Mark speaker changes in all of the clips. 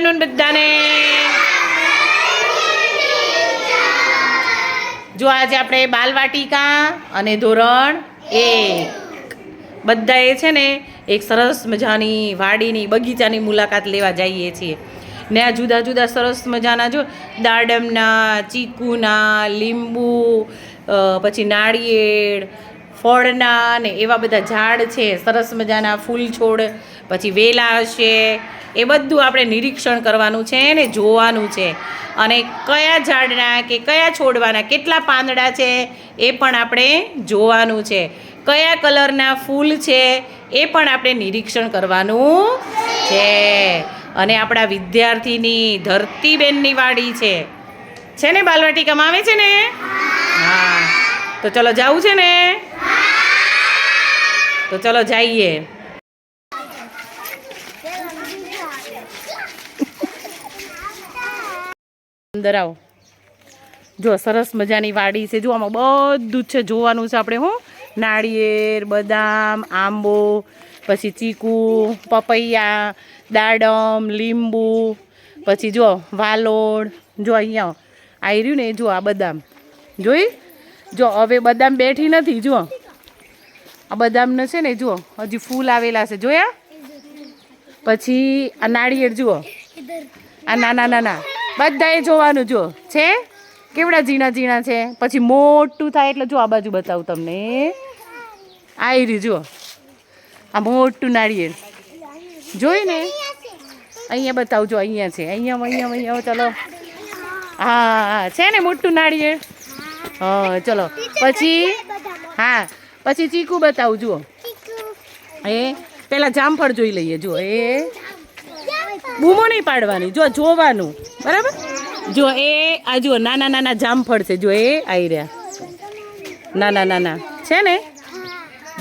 Speaker 1: Afternoon બધાને? જો આજે આપણે બાલવાટિકા અને ધોરણ એક. બધાએ છે ને એક સરસ મજાની વાડીની બગીચાની મુલાકાત લેવા જઈએ છીએ. ને આ જુદા જુદા સરસ મજાના જો દાડમના, ચીકુના, લીંબુ પછી નાળિયેર ફળના ને એવા બધા ઝાડ છે, સરસ મજાના ફૂલ છોડ, પછી વેલા હશે, એ બધું આપણે નિરીક્ષણ કરવાનું છે ને જોવાનું છે. અને કયા ઝાડના કે કયા છોડવાના, કેટલા પાંદડા છે, એ પણ આપણે જોવાનું છે. કયા કલરના ફૂલ છે, એ પણ આપણે નિરીક્ષણ કરવાનું છે. અને આપણા વિદ્યાર્થીની ધરતીબેનની વાડી છે. છે ને બાલવાટિકામાં આવે છે ને? હા. તો ચલો જવું છે ને? તો ચલો જઈએ. અંદર આવો. જો સરસ મજાની વાડી છે. જો આમાં બધું જ છે. જોવાનું છે આપણે હું. નાળિયેર, બદામ, આંબો, પછી ચીકુ, પપૈયા, દાડમ, લીંબુ, પછી જો વાલોડ જો અહીંયા આવી. રહ્યું ને જો આ બદામ. જોઈ? જો હવે બદામ બેઠી નથી જો આ બદામને છે ને, જુઓ, હજી ફૂલ આવેલા છે. જોયા? પછી આ નાળિયેર, જુઓ. આ નાના નાના. બધાએ જોવાનું, જુઓ. છે? કેવડા ઝીણા ઝીણા છે? પછી મોટું થાય એટલે જો આ બાજુ બતાવું તમને. આ રહ્યું, જુઓ. આ મોટું નાળિયેર. જોઈ ને? અહીંયા બતાવજો અહીંયા છે. અહીંયા અહીંયા અહીંયા, ચલો. હા. છે ને મોટું નાળિયેર? હા, ચલો. પછી? હા. પછી ચીકુ બતાવું જુઓ. એ પેલા જામફળ જોઈ લઈએ જુઓ. એ. બૂમો નહીં પાડવાની જો જોવાનું. બરાબર? જો એ આ જુઓ નાના નાના જામફળ છે જો એ આવી રહ્યા. નાના નાના. છે ને?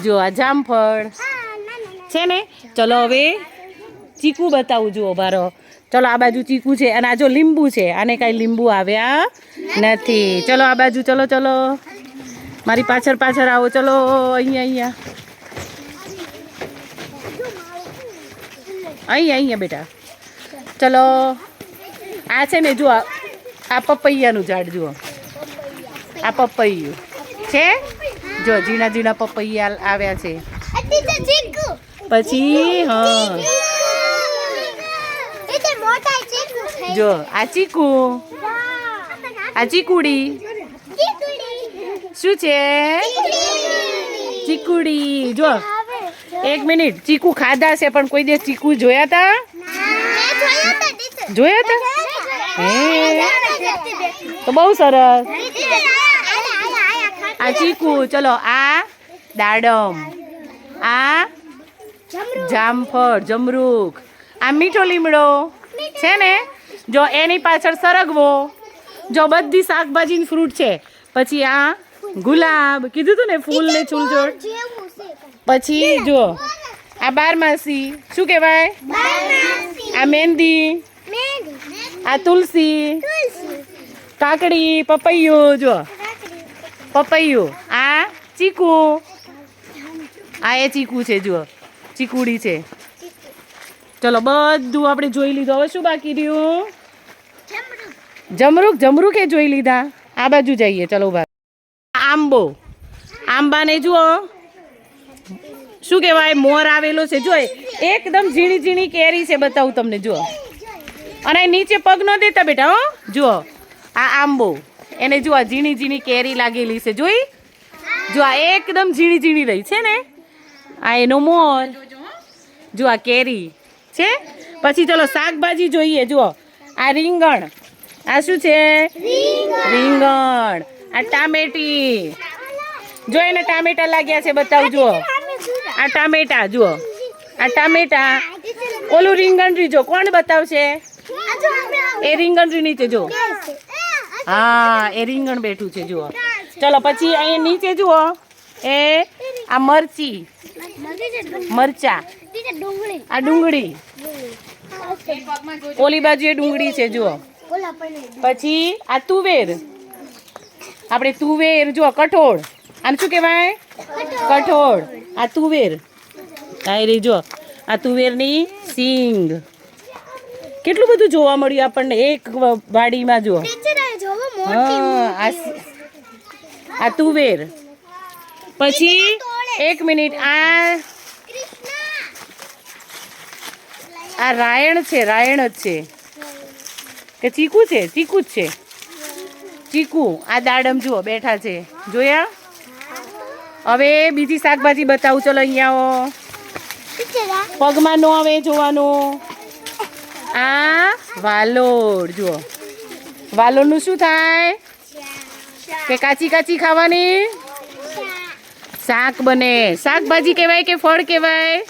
Speaker 1: જો આ જામફળ. છે ને? ચલો હવે ચીકુ બતાવું જુઓ બારો ચલો આ બાજુ ચીકુ છે અને આ જો લીંબુ છે આને કાંઈ લીંબુ આવ્યા નથી. ચલો આ બાજુ ચલો ચલો. મારી પાછળ પાછળ આવો ચલો અહીંયા અહીંયા. અહીંયા અહીંયા બેટા. ચલો. આ છે ને જુઓ આ પપૈયાનું ઝાડ જુઓ. આ પપૈયું. છે? જો ઝીણા ઝીણા પપૈયા આવ્યા છે. પછી હા. જો આ ચીકુ. આ ચીકુડી. શું છે? ચીકુડી. જો, એક મિનિટ. ચીકુ ખાધા છે, પણ કોઈ દિવસ ચીકુ જોયા તા? જોયા તા? હે? તો બહુ સરસ. આ ચીકુ, ચલો, આ દાડમ. આ જામફળ જમરૂખ આ મીઠો લીમડો. છે ને? જો, એની પાછળ સરગવો. જો, બધી શાકભાજી ફ્રૂટ છે. પછી આ ગુલાબ. કીધું તું ને ફૂલ ને ચૂલચોળ પછી જો આ બારમાસી શું કહેવાય? આ મહેંદી આ તુલસી કાકડી પપૈયું જો. પપૈયું આ ચીકુ. આ એ ચીકુ છે જુઓ. ચીકુડી છે. ચલો બધું આપણે જોઈ લીધું. હવે શું બાકી રહ્યું? જમરૂક. જમરૂકે જોઈ લીધા. આ બાજુ જઈએ. ચલો આંબો. આંબાને જુઓ. શું કહેવાય? મોર આવેલો છે. જો એકદમ ઝીણી ઝીણી કેરી છે બતાવું તમને જુઓ. અને નીચે પગ ન દેતા બેટા હો. જુઓ આ આંબો. એને જુઓ ઝીણી ઝીણી કેરી લાગેલી છે. જોઈ? જો આ એકદમ ઝીણી ઝીણી રહી છે ને? આ એનો મોર. જો આ કેરી છે. પછી ચલો શાકભાજી જોઈએ જુઓ. આ રીંગણ. આ શું છે? રીંગણ. આ ટામેટી. જો એને ટામેટા લાગ્યા છે બતાવ જુઓ આ ટામેટા જુઓ. આ ટામેટા. ઓલું રીંગણ જો કોણ બતાવશે? એ રીંગણ નીચે જુઓ. હા એ રીંગણ બેઠું છે જુઓ. ચલો પછી અહીંયા નીચે જુઓ. એ આ મરચી. મરચા. આ ડુંગળી. ઓલી બાજુ એ ડુંગળી છે જુઓ. પછી આ તુવેર. આપણે તુવેર જુઓ કઠોળ. આને શું કહેવાય? કઠોળ. આ તુવેર. રહી જો, આ તુવેરની સિંગ. કેટલું બધું જોવા મળ્યું આપણને એક વાડીમાં
Speaker 2: આ
Speaker 1: હા આ તુવેર. પછી એક મિનિટ, આ આ રાયણ છે, રાયણ જ છે. કે ચીકુ છે? ચીકુ જ છે. ચીકુ આ દાડમ જુઓ બેઠા છે. જોયા? હવે બીજી શાકભાજી બતાવું ચલો અહીંયા આવો. પગમાં નો આવે જોવાનું. આ વાલોડ જુઓ. વાલોડનું શું થાય? કે કાચી કાચી ખાવાની? શાક બને. શાકભાજી કહેવાય કે ફળ કહેવાય?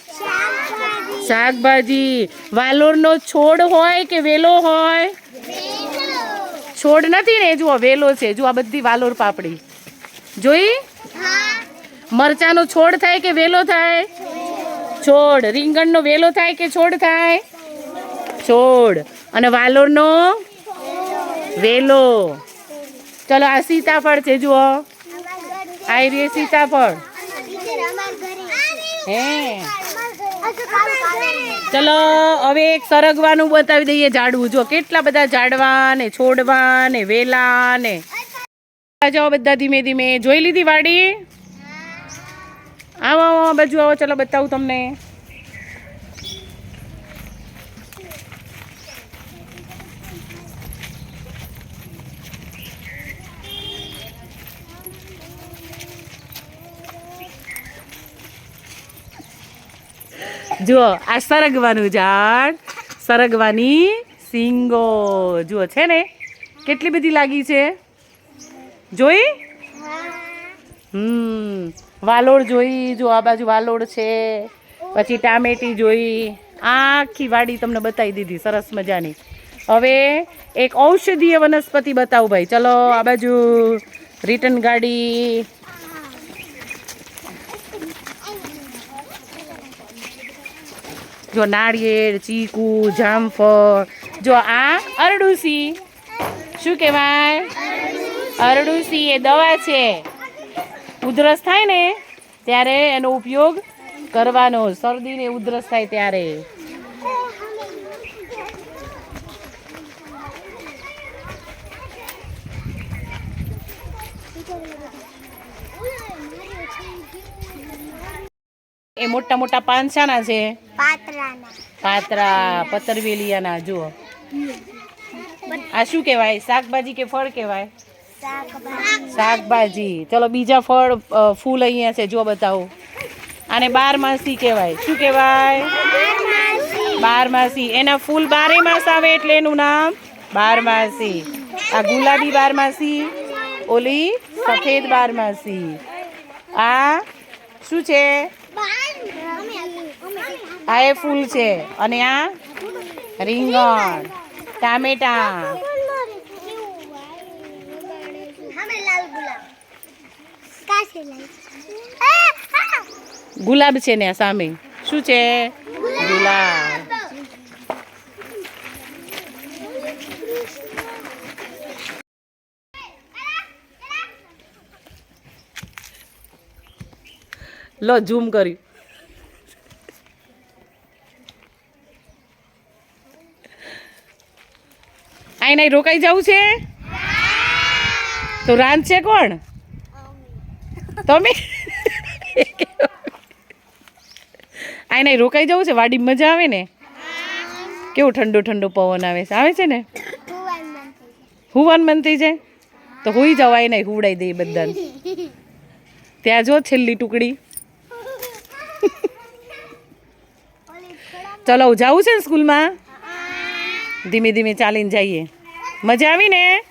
Speaker 1: શાકભાજી. વાલોડનો છોડ હોય કે વેલો હોય? છોડ નથી ને જુઓ વેલો છે. જુઓ આ બધી વાલોર પાપડી. જોઈ? મરચાનો છોડ થાય કે વેલો થાય? છોડ. રીંગણનો વેલો થાય કે છોડ થાય? છોડ. અને વાલોરનો? વેલો. ચલો આ સીતાફળ છે જુઓ. આ રે સીતાફળ. હે. ચલો, હવે એક સરગવાનું બતાવી દઈએ ઝાડવું. જો કેટલા બધા ઝાડવા ને છોડવા ને વેલા ને જાઓ બધા ધીમે ધીમે. જોઈ લીધી વાડી? આવો આવો, બાજુ આવો. ચલો બતાવું તમને. જુઓ, આ સરગવાનું ઝાડ, સરગવાની સિંગો. જુઓ, છે ને? કેટલી બધી લાગી છે? જોઈ? હમ વાલોડ જોઈ, જો આ બાજુ વાલોડ છે. પછી ટામેટી જોઈ. આખી વાડી તમને બતાવી દીધી, સરસ મજાની. હવે એક ઔષધીય વનસ્પતિ બતાવું ભાઈ. ચલો, આ બાજુ રિટર્ન ગાડી. જો નાળિયેર, ચીકુ, જામફળ, જો આ અરડુસી. શું કહેવાય? અરડુસી એ દવા છે. ઉધરસ થાય ને, ત્યારે એનો ઉપયોગ કરવાનો. શરદીને ઉધરસ થાય ત્યારે. એ મોટા મોટા પાંચાના છે.
Speaker 2: પાત્રાના.
Speaker 1: પાત્રા પતરવેલિયાના જુઓ. આ શું કહેવાય? શાકભાજી કે ફળ કહેવાય?
Speaker 2: શાકભાજી.
Speaker 1: શાકભાજી. ચલો બીજા ફળ ફૂલ અહીંયા છે જો બતાવો. આને બારમાસી કહેવાય. શું કહેવાય? બારમાસી એના ફૂલ બારે માસ આવે એટલે એનું નામ બારમાસી આ ગુલાબી બારમાસી ઓલી સફેદ બારમાસી આ શું છે? આ એ ફૂલ છે. અને આ રીંગણ. ટામેટા.
Speaker 2: ગુલાબ
Speaker 1: છે ને સામે. શું છે? ગુલાબ. લો ઝૂમ કર્યું. આઈ નહીં રોકાઈ જવું છે? તો રાંધ છે કોણ? તમે? આઈ નહીં રોકાઈ જવું છે? વાડી મજા આવે ને? કેવું ઠંડો ઠંડો પવન આવે છે? આવે છે ને? હુવાન મન થઈ જાય? તો હુઈ જાવ આઈ નહીં હુવડાઈ દઈએ બધાને. ત્યાં જો છેલ્લી ટુકડી. ચલો જવું છે ને સ્કૂલમાં? ધીમે ધીમે ચાલીને જઈએ. મજા આવી ને